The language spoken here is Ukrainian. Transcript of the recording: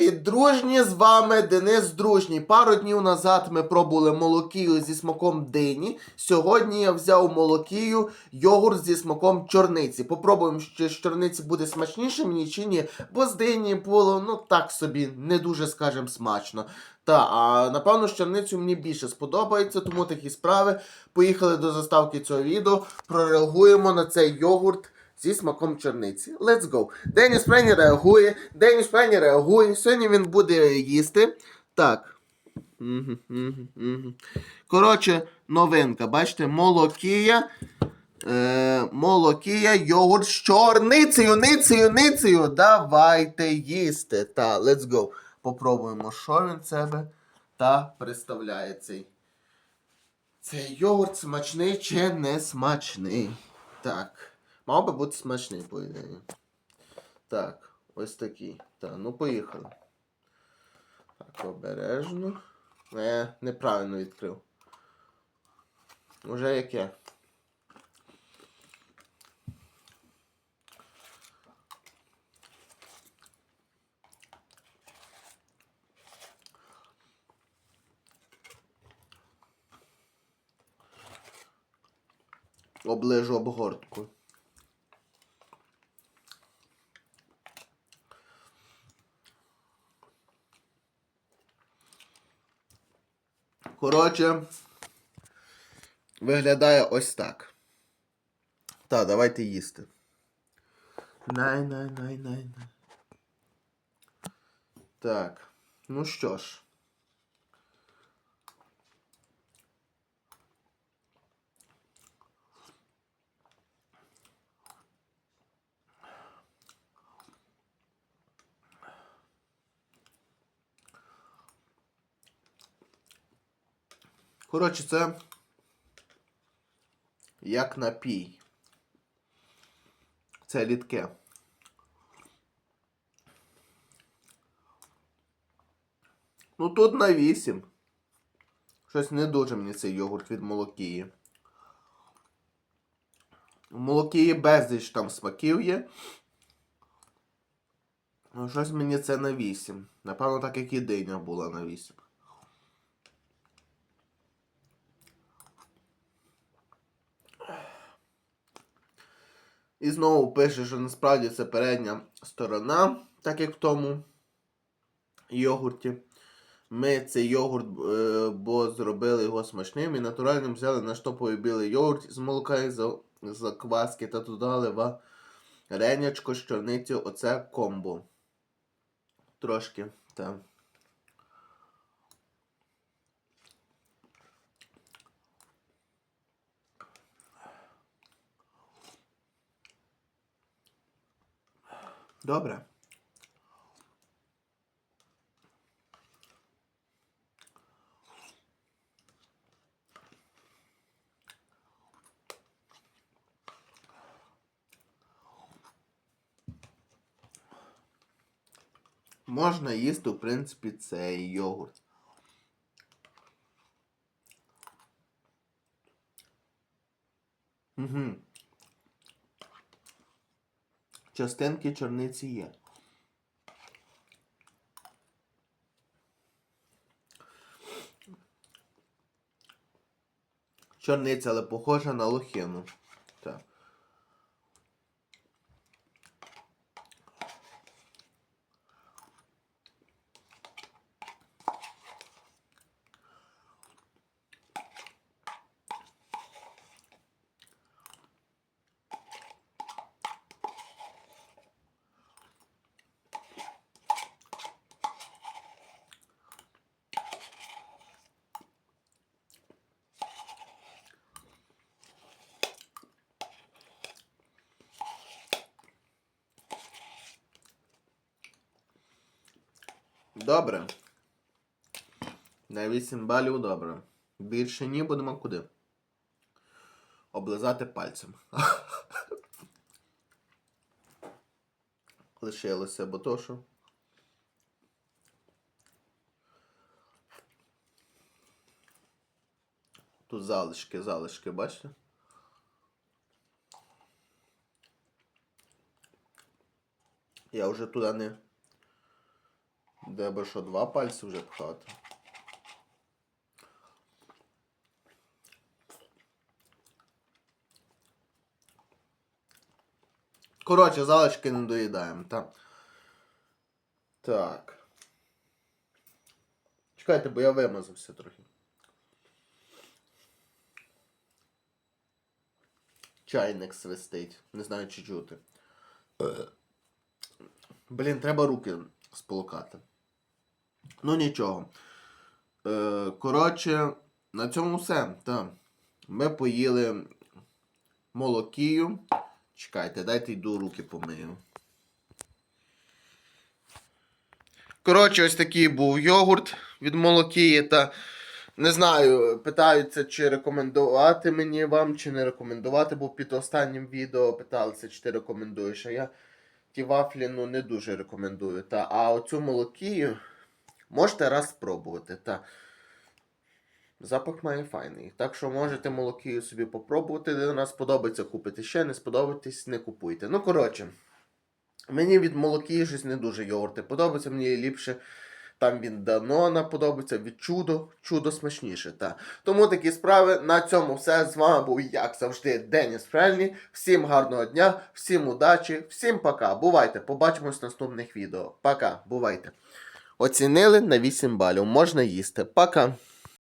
Привіт, дружні! З вами Денис Дружній. Пару днів назад ми пробували молокію зі смаком дині. Сьогодні я взяв молокію йогурт зі смаком чорниці. Попробуємо, чи з чорниці буде смачніше мені чи ні, бо з дині було ну так собі, не дуже, скажем, смачно. Та, а напевно, з чорницю мені більше сподобається, тому такі справи. Поїхали до заставки цього відео, прореагуємо на цей йогурт зі смаком чорниці. Let's go. Деніс Прені реагує. Деніс Прені реагує. Сьогодні він буде їсти. Так. Коротше, новинка. Бачите, молокія. Е, молокія, йогурт з чорницею, ницею, ницею. Давайте їсти. Та, let's go. Попробуємо, що він себе та представляє цей. Цей йогурт смачний чи не смачний. Так. Мав би бути смачний, по ідеї. Так, ось такий. Так, ну поїхали. Так, обережно. Не, неправильно відкрив. Уже яке? Оближу обгортку. Коротше, виглядає ось так. Та, давайте їсти. Най, най, най, най. Так. Ну що ж. Коротше, це як напій. Це рідке. Ну тут на 8. Щось не дуже мені цей йогурт від молокії. У молокії безліч там смаків є. Ну, щось мені це на 8. Напевно, так як і диня була на 8. І знову пише, що насправді це передня сторона, так як в тому йогурті. Ми цей йогурт, е, бо зробили його смачним і натуральним взяли наш топовий білий йогурт з молока і за- закваски та додали варенячко з чорницю. Оце комбо. Трошки, так. Добре. Можна їсти, в принципі, цей йогурт. Угу. Частинки чорниці є. Чорниця, але похожа на лохину. Так. Добре. На 8 балів добре. Більше ні, будемо куди? Облизати пальцем. Лишилося, бо то. Тут залишки, залишки, бачите? Я вже туди не Треба що, два пальці вже пхати. Коротше, залишки не доїдаємо, так. Так. Чекайте, бо я вимазався трохи. Чайник свистить. Не знаю, чи чути. Е. Блін, треба руки сполукати. Ну нічого. Е, коротше, на цьому все. Так. Ми поїли молокію. Чекайте, дайте йду руки помию. Коротше, ось такий був йогурт від молокії. Та не знаю, питаються, чи рекомендувати мені вам, чи не рекомендувати, бо під останнім відео питалися, чи ти рекомендуєш. А я ті вафлі ну, не дуже рекомендую. Та, а оцю молокію можете раз спробувати. Та. Запах має файний. Так що можете молокію собі попробувати, де вона сподобається, купити ще, не сподобається, не купуйте. Ну, коротше, мені від молокії щось не дуже йогурти подобається, мені ліпше там від Данона подобається, від чудо, чудо смачніше. Та. Тому такі справи. На цьому все. З вами був, як завжди, Деніс Фрельні. Всім гарного дня, всім удачі, всім пока. Бувайте, побачимось в наступних відео. Пока, бувайте. Оцінили на 8 балів. Можна їсти. Пока.